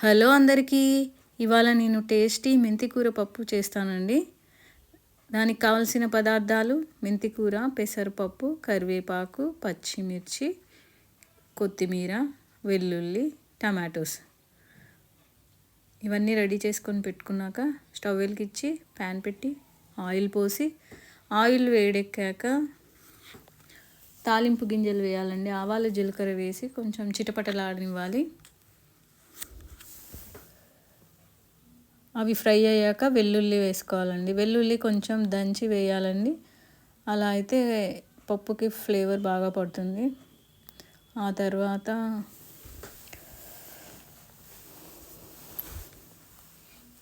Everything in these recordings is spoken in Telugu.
హలో అందరికీ. ఇవాళ నేను టేస్టీ మెంతికూర పప్పు చేస్తానండి. దానికి కావలసిన పదార్థాలు మెంతికూర పెసరపప్పు కరివేపాకు పచ్చిమిర్చి కొత్తిమీర వెల్లుల్లి టమాటోస్. ఇవన్నీ రెడీ చేసుకొని పెట్టుకున్నాక స్టవ్ వెలిగించి ప్యాన్ పెట్టి ఆయిల్ పోసి ఆయిల్ వేడెక్కాక తాలింపు గింజలు వేయాలండి. ఆవాలు జీలకర్ర వేసి కొంచెం చిటపటలాడనివ్వాలి. అవి ఫ్రై అయ్యాక వెల్లుల్లి వేసుకోవాలండి. వెల్లుల్లి కొంచెం దంచి వేయాలండి. అలా అయితే పప్పుకి ఫ్లేవర్ బాగా పడుతుంది. ఆ తర్వాత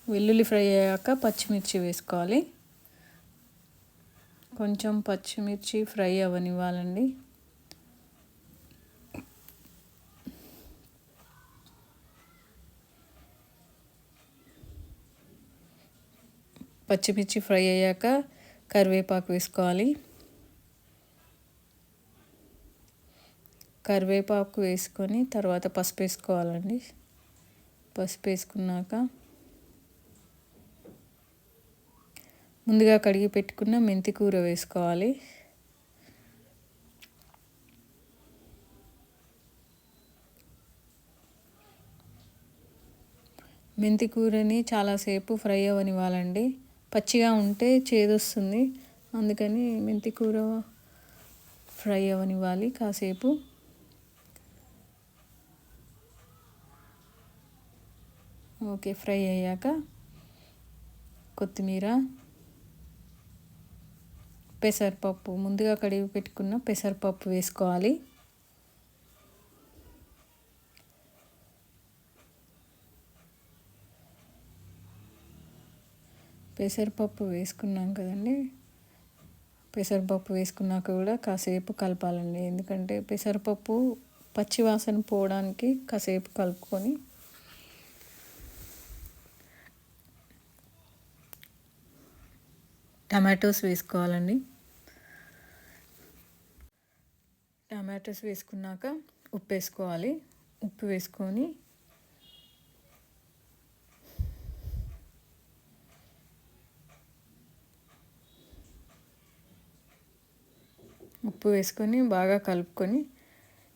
వెల్లుల్లి ఫ్రై అయ్యాక పచ్చిమిర్చి వేసుకోవాలి. కొంచెం పచ్చిమిర్చి ఫ్రై అవ్వనివ్వాలండి. పచ్చిమిర్చి ఫ్రై అయ్యాక కరివేపాకు వేసుకోవాలి. కరివేపాకు వేసుకొని తర్వాత పసుపు వేసుకోవాలండి. పసుపు వేసుకున్నాక ముందుగా కడిగి పెట్టుకున్న మెంతి కూర వేసుకోవాలి. మెంతి కూరని చాలాసేపు ఫ్రై అవ్వనివ్వాలండి పచ్చిగా ఉంటే చేదొస్తుంది. అందుకని మెంతి కూర ఫ్రై అవ్వనివ్వాలి కాసేపు. ఓకే ఫ్రై అయ్యాక కొత్తిమీర పెసరపప్పు ముందుగా కడిగి పెట్టుకున్న పెసరపప్పు వేసుకోవాలి. పెసరపప్పు వేసుకున్నాం కదండి. పెసరపప్పు వేసుకున్నాక కూడా కాసేపు కలపాలండి. ఎందుకంటే పెసరపప్పు పచ్చివాసన పోవడానికి కాసేపు కలుపుకొని టమాటోస్ వేసుకోవాలండి. టమాటోస్ వేసుకున్నాక ఉప్పు వేసుకోవాలి. ఉప్పు వేసుకొని ఉప్పు వేసుకొని బాగా కలుపుకొని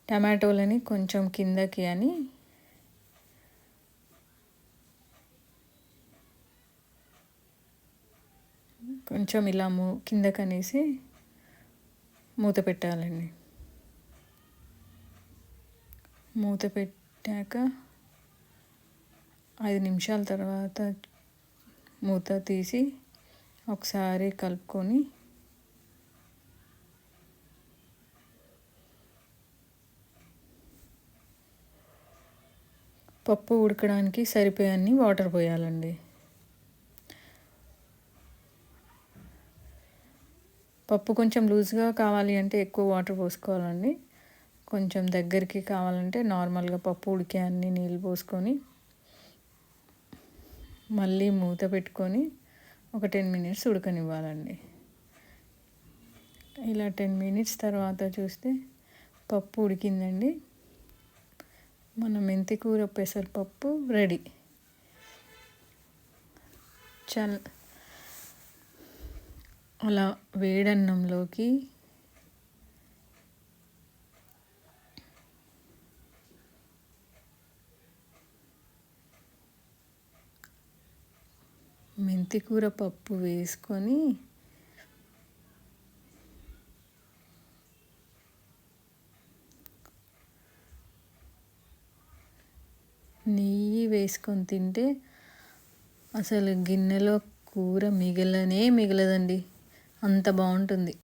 టమాటోలని కొంచెం కిందకి అని కొంచెం ఇలా మూ కిందకనేసి మూత పెట్టాలండి. మూత పెట్టాక ఐదు నిమిషాల తర్వాత మూత తీసి ఒకసారి కలుపుకొని పప్పు ఉడకడానికి సరిపోయన్ని వాటర్ పోయాలండి. పప్పు కొంచెం లూజ్గా కావాలి అంటే ఎక్కువ వాటర్ పోసుకోవాలండి. కొంచెం దగ్గరికి కావాలంటే నార్మల్గా పప్పు ఉడికే అన్ని నీళ్ళు పోసుకొని మళ్ళీ మూత పెట్టుకొని ఒక టెన్ మినిట్స్ ఉడకనివ్వాలండి. ఇలా టెన్ మినిట్స్ తర్వాత చూస్తే పప్పు ఉడికిందండి. మన మెంతి కూర పెసరపప్పు రెడీ. చల్. అలా వేడన్నంలోకి మెంతికూర పప్పు వేసుకొని నెయ్యి వేసుకొని తింటే అసలు గిన్నెలో కూర మిగలనే మిగలదండి. అంత బాగుంటుంది.